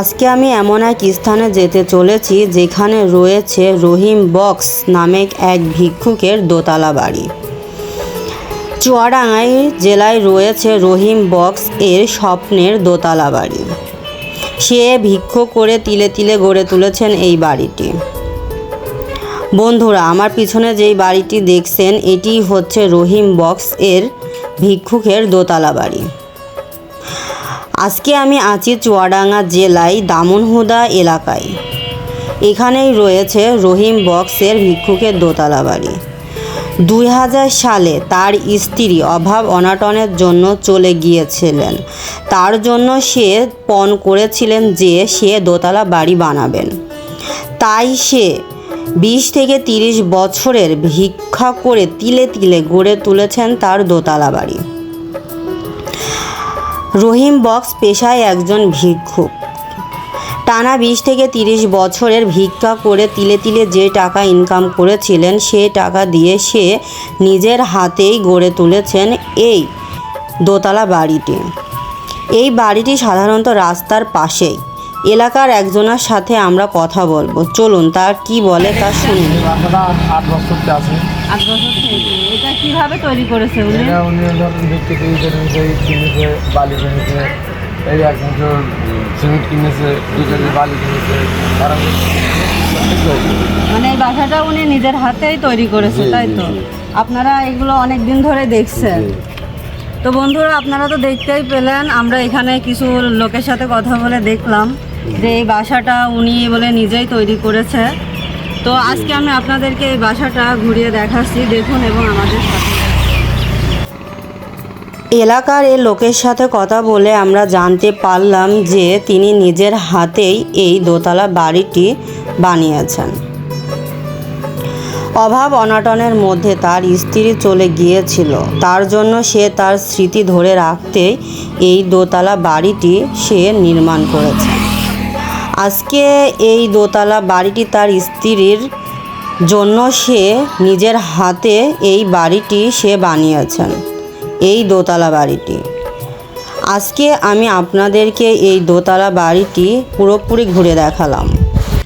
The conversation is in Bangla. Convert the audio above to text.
আজকে আমি এমন এক স্থানে যেতে চলেছি যেখানে রয়েছে রহিম বক্স নামেক এক ভিক্ষুকের দোতলা বাড়ি। চুয়াডাঙ্গাই জেলায় রয়েছে রহিম বক্স এর স্বপ্নের দোতলা বাড়ি। সে ভিক্ষু করে তিলে তিলে গড়ে তুলেছেন এই বাড়িটি। বন্ধুরা, আমার পিছনে যেই বাড়িটি দেখছেন এটি হচ্ছে রহিম বক্স এর ভিক্ষুকের দোতলা বাড়ি। আজকে আমি আছি চুয়াডাঙ্গা জেলায় দামনহুদা এলাকায়। এখানেই রয়েছে রহিম বক্সের ভিক্ষুকের দোতলা বাড়ি। দুই হাজার সালে তার স্ত্রী অভাব অনাটনের জন্য চলে গিয়েছিলেন। তার জন্য সে পণ করেছিলেন যে সে দোতলা বাড়ি বানাবেন। তাই সে বিশ থেকে তিরিশ বছরের ভিক্ষা করে তিলে তিলে গড়ে তুলেছেন তার দোতলা বাড়ি। রহিম বক্স পেশায় একজন ভিক্ষু টানা বিশ থেকে তিরিশ বছরের ভিক্ষা করে তিলে তিলে যে টাকা ইনকাম করেছিলেন, সে টাকা দিয়ে সে নিজের হাতেই গড়ে তুলেছেন এই দোতলা বাড়িটি। এই বাড়িটি সাধারণত রাস্তার পাশেই। এলাকার একজনের সাথে আমরা কথা বলব। চলুন তার কি বলে তা শুনুন। আট- আট আছে আট বছর এটা কীভাবে তৈরি করেছে উনি? তৈরি কিনেছে বালি কিনেছে। এই এক বছর সিমেন্ট কিনেছে দু কেজি বালি কিনেছে। মানে এই বাসাটা উনি নিজের হাতেই তৈরি করেছে তাই তো? আপনারা এগুলো অনেক দিন ধরে দেখছেন। তো বন্ধুরা, আপনারা তো দেখতেই পেলেন, আমরা এখানে কিছু লোকের সাথে কথা বলে দেখলাম যে এই বাসাটা উনি বলে নিজেই তৈরি করেছে। তো আজকে আমি আপনাদেরকে এই বাসাটা ঘুরিয়ে দেখাচ্ছি, দেখুন এবং আমাদের সাথে। এলাকার এই লোকের সাথে কথা বলে আমরা জানতে পারলাম যে তিনি নিজের হাতেই এই দোতলা বাড়িটি বানিয়েছেন। অভাব অনাটনের মধ্যে তার স্ত্রী চলে গিয়েছিল। তার জন্য সে তার স্মৃতি ধরে রাখতে এই দোতলা বাড়িটি সে নির্মাণ করেছে। আজকে এই দোতলা বাড়িটি তার স্ত্রীর জন্য সে নিজের হাতে এই বাড়িটি সে বানিয়েছেন, এই দোতলা বাড়িটি। আজকে আমি আপনাদেরকে এই দোতলা বাড়িটি পুরোপুরি ঘুরে দেখালাম।